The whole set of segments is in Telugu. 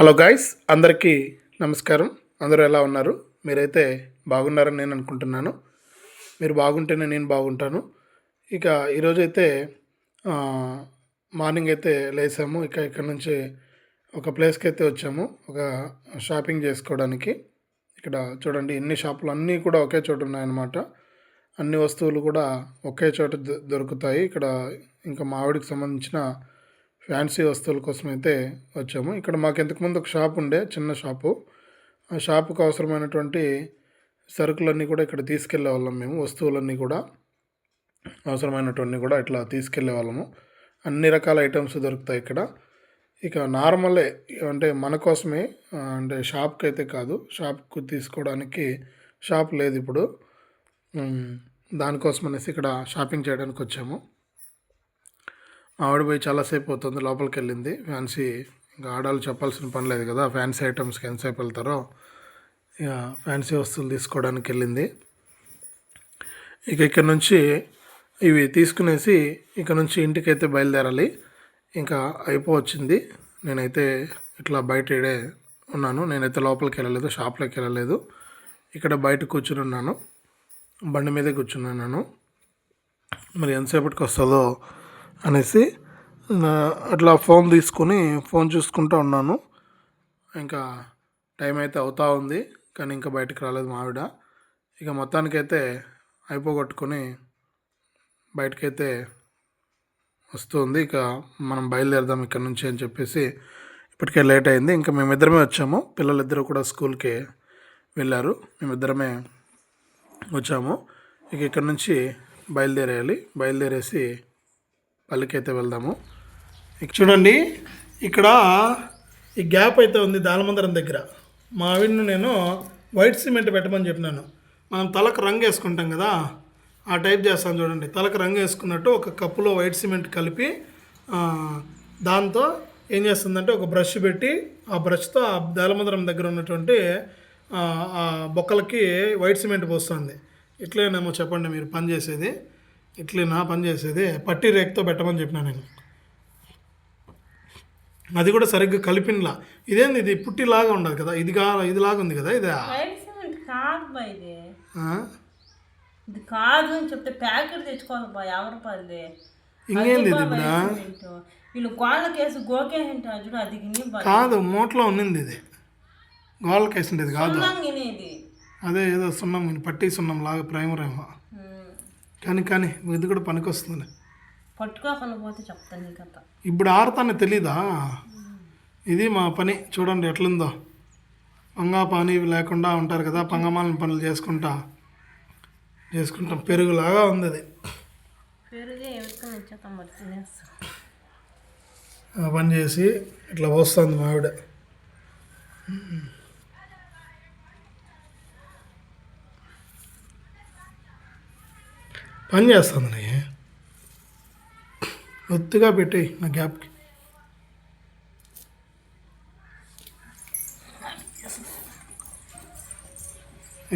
హలో గాయస్ అందరికీ నమస్కారం. అందరూ ఎలా ఉన్నారు? మీరైతే బాగున్నారని నేను అనుకుంటున్నాను. మీరు బాగుంటేనే నేను బాగుంటాను. ఇక ఈరోజైతే మార్నింగ్ అయితే లేసాము. ఇక ఇక్కడ నుంచి ఒక ప్లేస్కి అయితే వచ్చాము. ఒక షాపింగ్ చేసుకోవడానికి. ఇక్కడ చూడండి ఎన్ని షాపులు అన్నీ కూడా ఒకే చోట ఉన్నాయన్నమాట. అన్ని వస్తువులు కూడా ఒకే చోట దొరుకుతాయి. ఇక్కడ ఇంకా మావిడికి సంబంధించిన ఫ్యాన్సీ వస్తువుల కోసం అయితే వచ్చాము. ఇక్కడ మాకు ఇంతకుముందు ఒక షాప్ ఉండే చిన్న షాపు. ఆ షాపుకు అవసరమైనటువంటి సరుకులన్నీ కూడా ఇక్కడ తీసుకెళ్ళే వాళ్ళం మేము వస్తువులన్నీ కూడా. అవసరమైనటువంటి కూడా ఇట్లా తీసుకెళ్ళే వాళ్ళము. అన్ని రకాల ఐటమ్స్ దొరుకుతాయి ఇక్కడ. ఇక నార్మలే అంటే మన కోసమే అంటే షాప్కి అయితే కాదు షాప్కు తీసుకోవడానికి షాప్ లేదు ఇప్పుడు. దానికోసం అనేసి ఇక్కడ షాపింగ్ చేయడానికి వచ్చాము ఆవిడ పోయి చాలాసేపు అవుతుంది లోపలికి వెళ్ళింది ఫ్యాన్సీ ఇంకా ఆడాలు చెప్పాల్సిన పని లేదు కదా ఫ్యాన్సీ ఐటమ్స్కి ఎంతసేపు వెళ్తారో ఇక ఫ్యాన్సీ వస్తువులు తీసుకోవడానికి వెళ్ళింది. ఇక ఇక్కడ నుంచి ఇవి తీసుకునేసి ఇక నుంచి ఇంటికైతే బయలుదేరాలి. ఇంకా అయిపోవచ్చింది. నేనైతే ఇట్లా బయట ఇడే ఉన్నాను. నేనైతే లోపలికి వెళ్ళలేదు షాప్లోకి వెళ్ళలేదు. ఇక్కడ బయట కూర్చుని ఉన్నాను. బండి మీదే కూర్చున్నాను మరి ఎంతసేపటికి వస్తుందో అనేసి అట్లా ఫోన్ తీసుకొని ఫోన్ చూసుకుంటూ ఉన్నాను. ఇంకా టైం అయితే అవుతా ఉంది కానీ ఇంకా బయటకు రాలేదు మావిడ. ఇక మొత్తానికైతే అయిపోగొట్టుకొని బయటకైతే వస్తుంది. ఇక మనం బయలుదేరదాం ఇక్కడ నుంచి అని చెప్పేసి ఇప్పటికే లేట్ అయింది. ఇంకా మేమిద్దరమే వచ్చాము. పిల్లలిద్దరూ కూడా స్కూల్కి వెళ్ళారు. మేమిద్దరమే వచ్చాము. ఇక ఇక్కడ నుంచి బయలుదేరేయాలి. బయలుదేరేసి పల్లికైతే వెళ్దాము. చూడండి ఇక్కడ ఈ గ్యాప్ అయితే ఉంది దాలమందరం దగ్గర. మా ఆవిడను నేను వైట్ సిమెంట్ పెట్టమని చెప్పినాను. మనం తలకు రంగు వేసుకుంటాం కదా ఆ టైప్ చేస్తాను చూడండి. తలకు రంగు వేసుకున్నట్టు ఒక కప్పులో వైట్ సిమెంట్ కలిపి దాంతో ఏం చేస్తుందంటే ఒక బ్రష్ పెట్టి ఆ బ్రష్తో ఆ దాలమందరం దగ్గర ఉన్నటువంటి ఆ, బొక్కలకి వైట్ సిమెంట్ పోస్తుంది. ఇట్లేనేమో చెప్పండి మీరు పని చేసేది. ఇట్లేనా పని చేసేది పట్టి రేక్తో పెట్టమని చెప్పినా నేను. అది కూడా సరిగ్గా కలిపినలా. ఇదేంది? ఇది పుట్టిలాగా ఉండదు కదా. ఇది కా ఇదిలాగా ఉంది కదా ఇది? వైట్ సిమెంట్ కాదు ఇది? ఇది కాదు అని చెప్తే ప్యాకెట్ తెచ్చుకోవాలి బా రూపాయలది ఇంకేంది ఇది ఇప్పుడు. వీళ్ళు గోళ్ళకేసి గోకేసింటారు చూడు అది కాదు మూటలో ఉన్నింది ఇది. గోళ్ళకి వేసిండేది కాదు. గినేది అదే ఏదో సున్నం పట్టి సున్నం లాగా ప్రైమర్ ఏమో కానీ కానీ ఇది కూడా పనికొస్తుంది పట్టుకోకుండా పోతే చెప్తాను నీ కథ ఇప్పుడు ఆడతానే తెలీదా? ఇది మా పని. చూడండి ఎట్లుందో. పంగా పానీ లేకుండా ఉంటారు కదా పంగమాలిన పనులు చేసుకుంటా చేసుకుంటాం పెరుగులాగా ఉంది అది. పని చేసి ఇట్లా పోస్తుంది మా పని చేస్తుంది నీ. ఒత్తిగా పెట్టి నా గ్యాప్కి.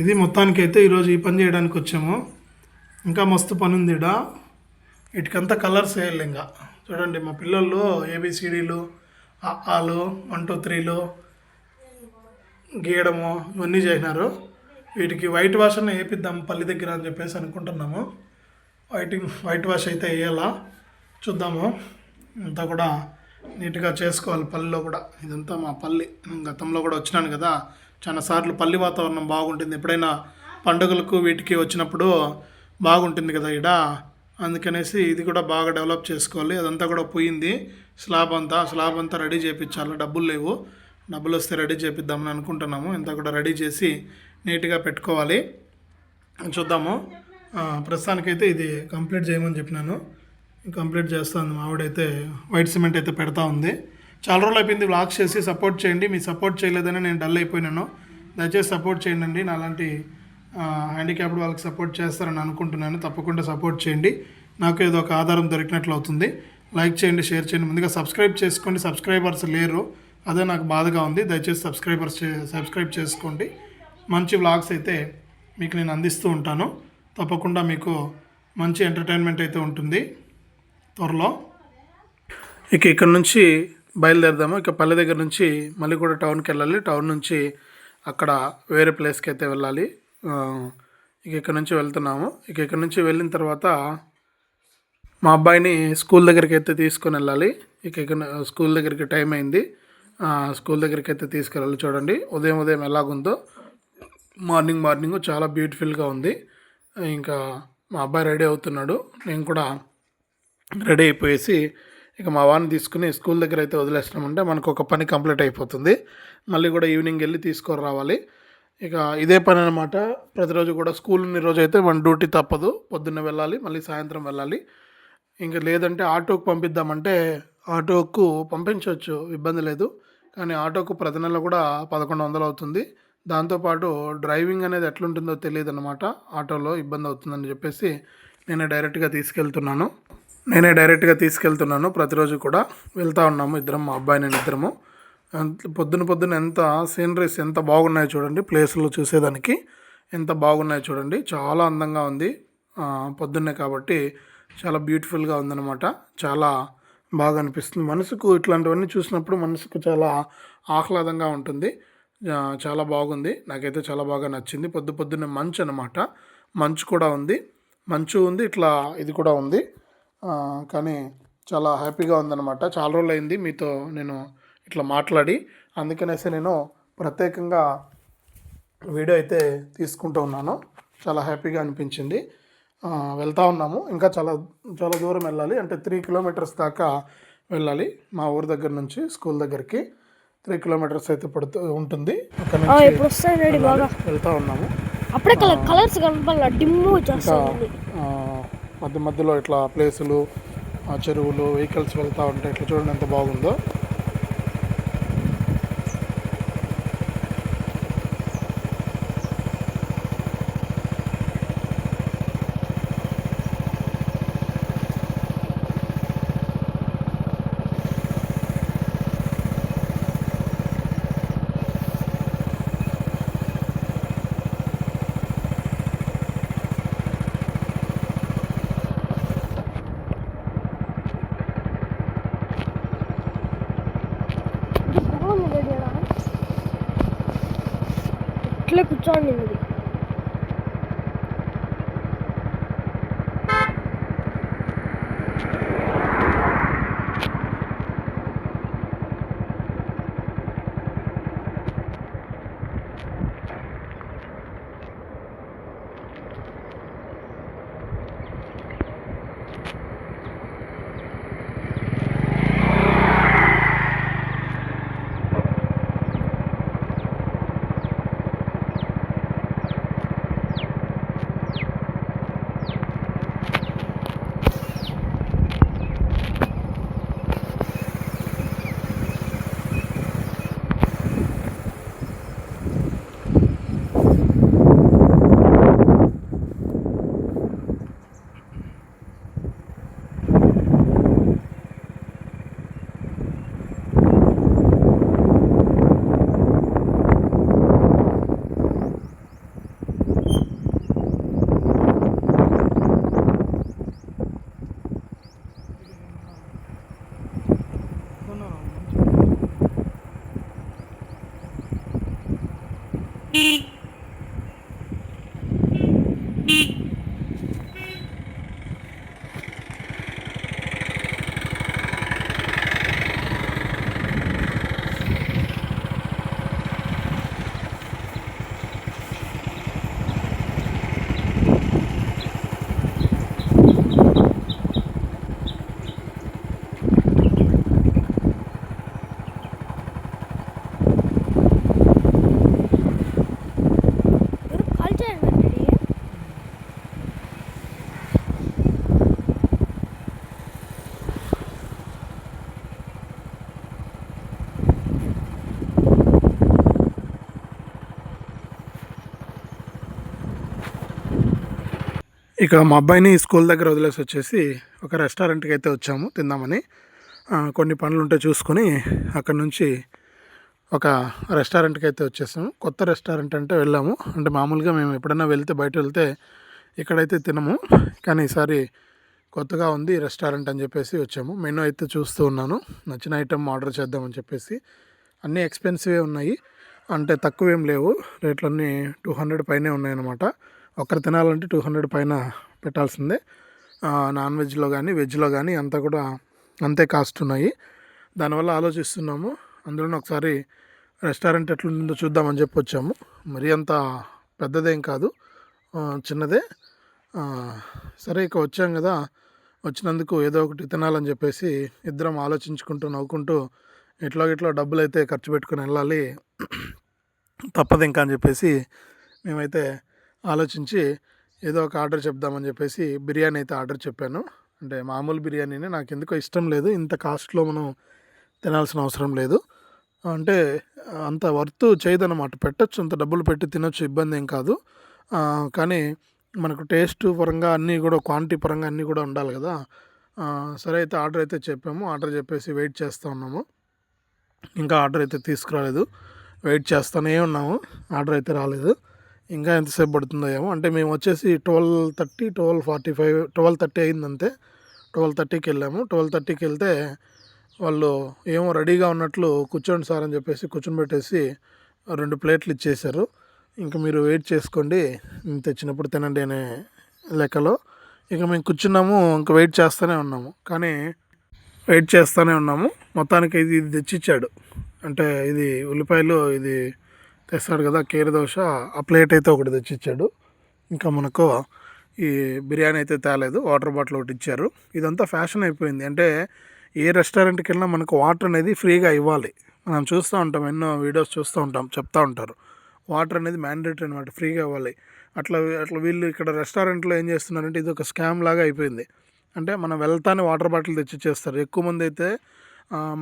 ఇది మొత్తానికైతే ఈరోజు ఈ పని చేయడానికి వచ్చాము. ఇంకా మస్తు పని ఉంది ఈడ వీటికంతా కలర్స్ వేయాలి ఇంకా. చూడండి మా పిల్లలు ఏబిసిడీలు ఆలు వన్ టూ త్రీలు గీయడము ఇవన్నీ చేసినారు. వీటికి వైట్ వాష్ వేపిద్దాం పల్లి దగ్గర అని చెప్పేసి అనుకుంటున్నాము. వైటింగ్ వైట్ వాష్ అయితే వేయాలా? చూద్దాము. అంతా కూడా నీట్గా చేసుకోవాలి పల్లెలో కూడా. ఇదంతా మా పల్లి. గతంలో కూడా వచ్చినాను కదా. చాలా సార్లు పల్లి వాతావరణం బాగుంటుంది. ఎప్పుడైనా పండుగలకు వీటికి వచ్చినప్పుడు బాగుంటుంది కదా ఇడ అందుకనేసి ఇది కూడా బాగా డెవలప్ చేసుకోవాలి. అదంతా కూడా పోయింది. స్లాబ్ అంతా స్లాబ్ అంతా రెడీ చేయించాలి డబ్బులు లేవు. డబ్బులు వస్తే రెడీ చేపిద్దామని అనుకుంటున్నాము. ఇంత కూడా రెడీ చేసి నీట్గా పెట్టుకోవాలి. చూద్దాము. ప్రస్తుతానికైతే ఇది కంప్లీట్ చేయమని చెప్పినాను. కంప్లీట్ చేస్తాను. ఆవిడైతే వైట్ సిమెంట్ అయితే పెడతా ఉంది. చాలా రోజులు అయిపోయింది వ్లాగ్స్ చేసి సపోర్ట్ చేయండి. మీ సపోర్ట్ చేయలేదని నేను డల్ అయిపోయినాను. దయచేసి సపోర్ట్ చేయండి అండి నాలాంటి హ్యాండిక్యాప్డ్ వాళ్ళకి సపోర్ట్ చేస్తారని అనుకుంటున్నాను. తప్పకుండా సపోర్ట్ చేయండి. నాకు ఏదో ఒక ఆధారం దొరికినట్లు అవుతుంది. లైక్ చేయండి షేర్ చేయండి. ముందుగా సబ్స్క్రైబ్ చేసుకోండి. సబ్స్క్రైబర్స్ లేరు. అదే నాకు బాధగా ఉంది. దయచేసి సబ్స్క్రైబర్స్ సబ్స్క్రైబ్ చేసుకోండి. మంచి వ్లాగ్స్ అయితే మీకు నేను అందిస్తూ ఉంటాను. తప్పకుండా మీకు మంచి ఎంటర్టైన్మెంట్ అయితే ఉంటుంది. త్వరలో. ఇక ఇక్కడ నుంచి బయలుదేరదాము. ఇక పల్లె దగ్గర నుంచి మళ్ళీ కూడా టౌన్కి వెళ్ళాలి. టౌన్ నుంచి అక్కడ వేరే ప్లేస్కి అయితే వెళ్ళాలి. ఇక ఇక్కడ నుంచి వెళ్తున్నాము. ఇక ఇక్కడ నుంచి వెళ్ళిన తర్వాత మా అబ్బాయిని స్కూల్ దగ్గరికి అయితే తీసుకొని వెళ్ళాలి. ఇక ఇక్కడ స్కూల్ దగ్గరికి టైం అయింది. స్కూల్ దగ్గరికి అయితే తీసుకెళ్ళాలి. చూడండి. ఉదయం ఉదయం ఎలాగుందో. మార్నింగ్ మార్నింగ్ చాలా బ్యూటిఫుల్గా ఉంది. ఇంకా మా అబ్బాయి రెడీ అవుతున్నాడు. నేను కూడా రెడీ అయిపోయేసి ఇక మా వాడిని తీసుకుని స్కూల్ దగ్గర అయితే వదిలేస్తామంటే మనకు ఒక పని కంప్లీట్ అయిపోతుంది. మళ్ళీ కూడా ఈవినింగ్ వెళ్ళి తీసుకొని రావాలి. ఇక ఇదే పని అనమాట ప్రతిరోజు కూడా స్కూల్ ఉన్న రోజు అయితే మన డ్యూటీ తప్పదు. పొద్దున్న వెళ్ళాలి మళ్ళీ సాయంత్రం వెళ్ళాలి. ఇంకా లేదంటే ఆటోకు పంపిద్దామంటే ఆటోకు పంపించవచ్చు. ఇబ్బంది లేదు. కానీ ఆటోకు ప్రతి నెల కూడా పదకొండు వందలు అవుతుంది. దాంతోపాటు డ్రైవింగ్ అనేది ఎట్లుంటుందో తెలియదు అనమాట ఆటోలో ఇబ్బంది అవుతుందని చెప్పేసి నేనే డైరెక్ట్గా తీసుకెళ్తున్నాను. నేనే డైరెక్ట్గా తీసుకెళ్తున్నాను. ప్రతిరోజు కూడా వెళ్తూ ఉన్నాము ఇద్దరం మా అబ్బాయి నేను ఇద్దరము. పొద్దున పొద్దున ఎంత సీనరీస్ ఎంత బాగున్నాయో చూడండి. ప్లేస్లో చూసేదానికి ఎంత బాగున్నాయో చూడండి. చాలా అందంగా ఉంది. పొద్దున్నే కాబట్టి చాలా బ్యూటిఫుల్గా ఉందన్నమాట. చాలా బాగా అనిపిస్తుంది. మనసుకు ఇట్లాంటివన్నీ చూసినప్పుడు మనసుకు చాలా ఆహ్లాదంగా ఉంటుంది. చాలా బాగుంది. నాకైతే చాలా బాగా నచ్చింది. పొద్దు పొద్దున్నే మంచు అనమాట మంచు కూడా ఉంది. మంచు ఉంది ఇట్లా ఇది కూడా ఉంది. కానీ చాలా హ్యాపీగా ఉందన్నమాట. చాలా రోజులు అయింది మీతో నేను ఇట్లా మాట్లాడి. అందుకనేసి నేను ప్రత్యేకంగా వీడియో అయితే తీసుకుంటూ ఉన్నాను. చాలా హ్యాపీగా అనిపించింది. వెళ్తూ వెళ్తా ఉన్నాము. ఇంకా చాలా చాలా దూరం వెళ్ళాలి. అంటే త్రీ కిలోమీటర్స్ దాకా వెళ్ళాలి మా ఊరి దగ్గర నుంచి స్కూల్ దగ్గరికి. త్రీ కిలోమీటర్స్ అయితే పడుతూ ఉంటుంది. ఇప్పుడు వస్తాయి బాగా. వెళ్తా ఉన్నాము. అప్పుడే కలర్ కలర్స్ చేస్తుంది ఆ, మధ్య మధ్యలో ఇట్లా ప్లేసులు చెరువులు వెహికల్స్ వెళ్తూ ఉంటాయి ఇట్లా చూడండి ఎంత బాగుందో ఇది బాగుంది రెడీ అలా. ఇట్లే కూర్చోండి ఇక మా అబ్బాయిని స్కూల్ దగ్గర వదిలేసి వచ్చేసి ఒక రెస్టారెంట్కి అయితే వచ్చాము తిందామని. కొన్ని పనులు ఉంటే చూసుకొని అక్కడ నుంచి ఒక రెస్టారెంట్కి అయితే వచ్చేసాము. కొత్త రెస్టారెంట్ అంటే వెళ్ళాము. అంటే మామూలుగా మేము ఎప్పుడైనా వెళ్తే బయట వెళ్తే ఇక్కడైతే తినము. కానీ ఈసారి కొత్తగా ఉంది రెస్టారెంట్ అని చెప్పేసి వచ్చాము. మెనూ అయితే చూస్తూ ఉన్నాను. నచ్చిన ఐటెం ఆర్డర్ చేద్దామని చెప్పేసి. అన్నీ ఎక్స్పెన్సివే ఉన్నాయి. అంటే తక్కువేం లేవు. రేట్లన్నీ టూ హండ్రెడ్ పైనే ఉన్నాయన్నమాట. ఒకరు తినాలంటే టూ హండ్రెడ్ పైన పెట్టాల్సిందే. నాన్ వెజ్లో కానీ వెజ్లో కానీ అంతా కూడా అంతే కాస్ట్ ఉన్నాయి. దానివల్ల ఆలోచిస్తున్నాము. అందులోనే ఒకసారి రెస్టారెంట్ ఎట్లుందో చూద్దామని చెప్పి వచ్చాము. మరీ అంత పెద్దదేం కాదు. చిన్నదే. సరే ఇక వచ్చాం కదా. వచ్చినందుకు ఏదో ఒకటి తినాలని చెప్పేసి ఇద్దరం ఆలోచించుకుంటూ నవ్వుకుంటూ ఇట్లా ఇట్లా డబ్బులు అయితే ఖర్చు పెట్టుకుని వెళ్ళాలి. తప్పదు ఇంకా అని చెప్పేసి మేమైతే ఆలోచించి ఏదో ఒక ఆర్డర్ చెప్దామని చెప్పేసి బిర్యానీ అయితే ఆర్డర్ చెప్పాను. అంటే మామూలు బిర్యానీనే నాకు ఎందుకో ఇష్టం లేదు. ఇంత కాస్ట్లో మనం తినాల్సిన అవసరం లేదు. అంటే అంత వర్త్ చేయదన్నమాట. పెట్టచ్చు అంత డబ్బులు పెట్టి తినొచ్చు ఇబ్బంది ఏం కాదు. కానీ మనకు టేస్ట్ పరంగా అన్నీ కూడా క్వాంటిటీ పరంగా అన్నీ కూడా ఉండాలి కదా. సరే అయితే ఆర్డర్ అయితే చెప్పాము. ఆర్డర్ చెప్పేసి వెయిట్ చేస్తూ ఉన్నాము. ఇంకా ఆర్డర్ అయితే తీసుకురాలేదు. వెయిట్ చేస్తూనే ఉన్నాము. ఆర్డర్ అయితే రాలేదు. ఇంకా ఎంతసేపు పడుతుందో ఏమో. అంటే మేము వచ్చేసి twelve thirty twelve forty five twelve thirty అయిందంతే twelve థర్టీకి వెళ్ళాము. ట్వెల్వ్ థర్టీకి వెళ్తే వాళ్ళు ఏమో రెడీగా ఉన్నట్లు కూర్చోండి సార్ అని చెప్పేసి కూర్చొని పెట్టేసి రెండు ప్లేట్లు ఇచ్చేశారు. ఇంకా మీరు వెయిట్ చేసుకోండి. తెచ్చినప్పుడు తినండి అనే లెక్కలో ఇక మేము కూర్చున్నాము. ఇంకా వెయిట్ చేస్తూనే ఉన్నాము. కానీ వెయిట్ చేస్తూనే ఉన్నాము. మొత్తానికి ఇది ఇది తెచ్చిచ్చాడు. అంటే ఇది ఉల్లిపాయలు ఇది తెస్తాడు కదా కీర దోశ. ఆ ప్లేట్ అయితే ఒకటి తెచ్చిచ్చాడు. ఇంకా మనకు ఈ బిర్యానీ అయితే తేలేదు వాటర్ బాటిల్ ఒకటి ఇచ్చారు. ఇదంతా ఫ్యాషన్ అయిపోయింది. అంటే ఏ రెస్టారెంట్కి వెళ్ళినా మనకు వాటర్ అనేది ఫ్రీగా ఇవ్వాలి. మనం చూస్తూ ఉంటాం ఎన్నో వీడియోస్ చూస్తూ ఉంటాం చెప్తా ఉంటారు. వాటర్ అనేది మ్యాండేటరీ అనమాట ఫ్రీగా ఇవ్వాలి. అట్లా అట్లా వీళ్ళు ఇక్కడ రెస్టారెంట్లో ఏం చేస్తున్నారంటే ఇది ఒక స్కామ్ లాగా అయిపోయింది. అంటే మనం వెళ్తానే వాటర్ బాటిల్ తెచ్చి చేస్తారు ఎక్కువ మంది అయితే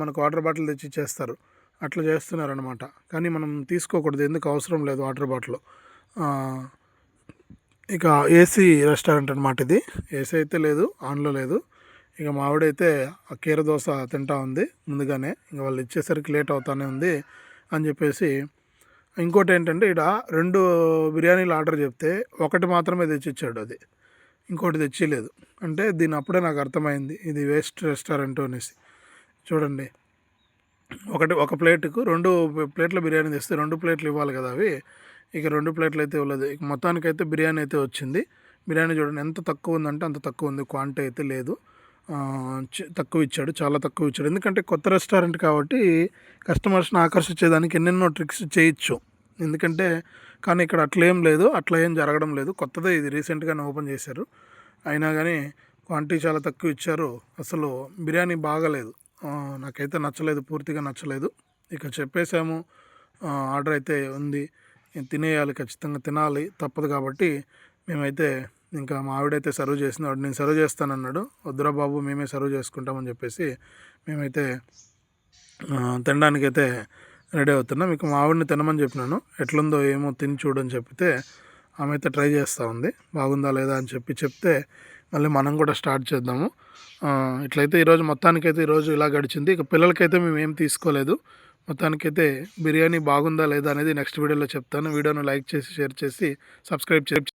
మనకు వాటర్ బాటిల్ తెచ్చి ఇచ్చేస్తారు అట్లా చేస్తున్నారనమాట కానీ మనం తీసుకోకూడదు. ఎందుకు అవసరం లేదు వాటర్ బాటిల్? ఇక ఏసీ రెస్టారెంట్ అనమాట ఇది. ఏసీ అయితే లేదు ఆన్లో లేదు. ఇక మా ఆవిడైతే ఆ కీర దోశ తింటా ఉంది ముందుగానే. ఇంకా వాళ్ళు ఇచ్చేసరికి లేట్ అవుతానే ఉంది అని చెప్పేసి ఇంకోటి ఏంటంటే ఇక్కడ రెండు బిర్యానీలు ఆర్డర్ చెప్తే ఒకటి మాత్రమే తెచ్చిచ్చాడు అది. ఇంకోటి తెచ్చిలేదు. అంటే దీని అప్పుడే నాకు అర్థమైంది. ఇది వేస్ట్ రెస్టారెంట్ అనేసి. చూడండి. ఒకటి ఒక ప్లేట్కు రెండు ప్లేట్ల బిర్యానీ తెస్తే రెండు ప్లేట్లు ఇవ్వాలి కదా అవి. ఇక రెండు ప్లేట్లు అయితే ఇవ్వలేదు. ఇక మొత్తానికైతే బిర్యానీ అయితే వచ్చింది. బిర్యానీ చూడండి ఎంత తక్కువ ఉందంటే అంత తక్కువ ఉంది. క్వాంటిటీ అయితే లేదు. తక్కువ ఇచ్చాడు చాలా తక్కువ ఇచ్చాడు. ఎందుకంటే కొత్త రెస్టారెంట్ కాబట్టి కస్టమర్స్ని ఆకర్షించేదానికి ఎన్నెన్నో ట్రిక్స్ చేయొచ్చు. ఎందుకంటే కానీ ఇక్కడ అట్లేం లేదు అట్లా ఏం జరగడం లేదు. కొత్తదే ఇది రీసెంట్గానే ఓపెన్ చేశారు. అయినా కానీ క్వాంటిటీ చాలా తక్కువ ఇచ్చారు. అసలు బిర్యానీ బాగలేదు. నాకైతే నచ్చలేదు పూర్తిగా నచ్చలేదు. ఇక చెప్పేసాము ఆర్డర్ అయితే ఉంది. నేను తినేయాలి ఖచ్చితంగా తినాలి తప్పదు కాబట్టి మేమైతే ఇంకా మా ఆవిడైతే సర్వ్ చేసింది. వాడు నేను సర్వ్ చేస్తానన్నాడు. వద్దురా బాబు మేమే సర్వ్ చేసుకుంటామని చెప్పేసి మేమైతే తినడానికైతే రెడీ అవుతున్నాం. ఇక మా ఆవిడని తినమని చెప్పినాను. ఎట్లుందో ఏమో తిని చూడని చెప్తే ఆమె అయితే ట్రై చేస్తూ ఉంది. బాగుందా లేదా అని చెప్పి చెప్తే మళ్ళీ మనం కూడా స్టార్ట్ చేద్దాము. ఇట్లయితే ఈరోజు మొత్తానికైతే ఈరోజు ఇలా గడిచింది. ఇక పిల్లలకైతే మేము ఏం తీసుకోలేదు. మొత్తానికైతే బిర్యానీ బాగుందా లేదా అనేది నెక్స్ట్ వీడియోలో చెప్తాను. వీడియోను లైక్ చేసి షేర్ చేసి సబ్స్క్రైబ్ చేసి